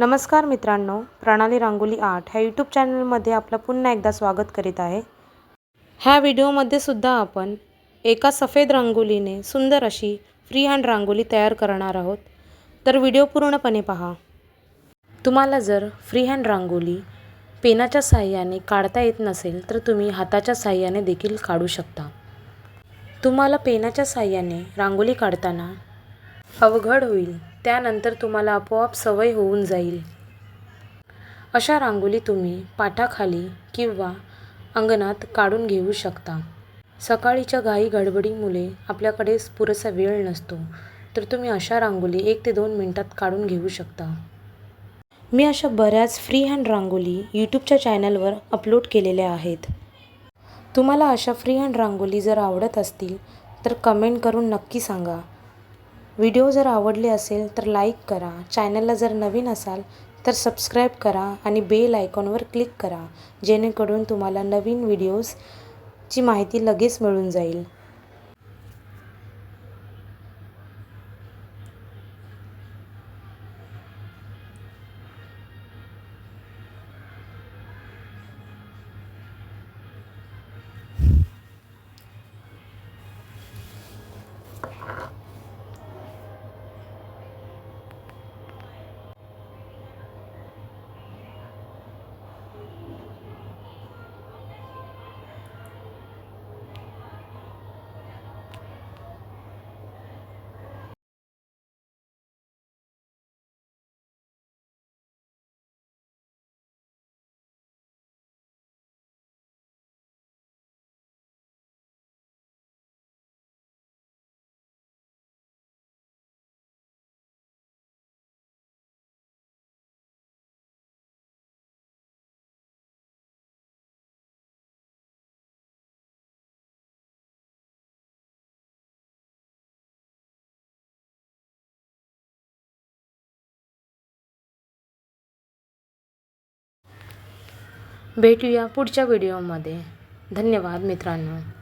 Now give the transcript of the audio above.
नमस्कार मित्रांनो प्रणाली रांगोली आर्ट ह्या यूट्यूब चॅनलमध्ये आपलं पुन्हा एकदा स्वागत करीत आहे. ह्या व्हिडिओमध्ये सुद्धा आपण एका सफेद रांगोलीने सुंदर अशी फ्री हँड रांगोली तयार करणार आहोत. तर व्हिडिओ पूर्णपणे पहा. तुम्हाला जर फ्री हँड रांगोली पेनाच्या साह्याने काढता येत नसेल तर तुम्ही हाताच्या साह्याने देखील काढू शकता. तुम्हाला पेनाच्या साह्याने रांगोली काढताना अवघड होईल. त्यानंतर तुम्हाला आपोआप सवय होऊन जाईल. अशा रांगोली तुम्ही पाटाखाली किंवा अंगणात काढून घेऊ शकता. सकाळीच्या घाई गडबडीमुळे आपल्याकडे पुरेसा वेळ नसतो तर तुम्ही अशा रांगोली एक ते दोन मिनटात काढून घेऊ शकता. मी अशा बऱ्याच फ्री हँड रांगोली यूट्यूबच्या चॅनलवर अपलोड केलेल्या आहेत. तुम्हाला अशा फ्री हँड रांगोळी जर आवडत असतील तर कमेंट करून नक्की सांगा. व्हिडिओ जर आवडले असेल तर लाईक करा. चॅनलला जर नवीन असाल तर सबस्क्राईब करा आणि बेल आयकॉनवर क्लिक करा जेणेकरून तुम्हाला नवीन व्हिडिओजची माहिती लगेच मिळून जाईल. भेटूया पुढच्या व्हिडिओमध्ये. धन्यवाद मित्रांनो.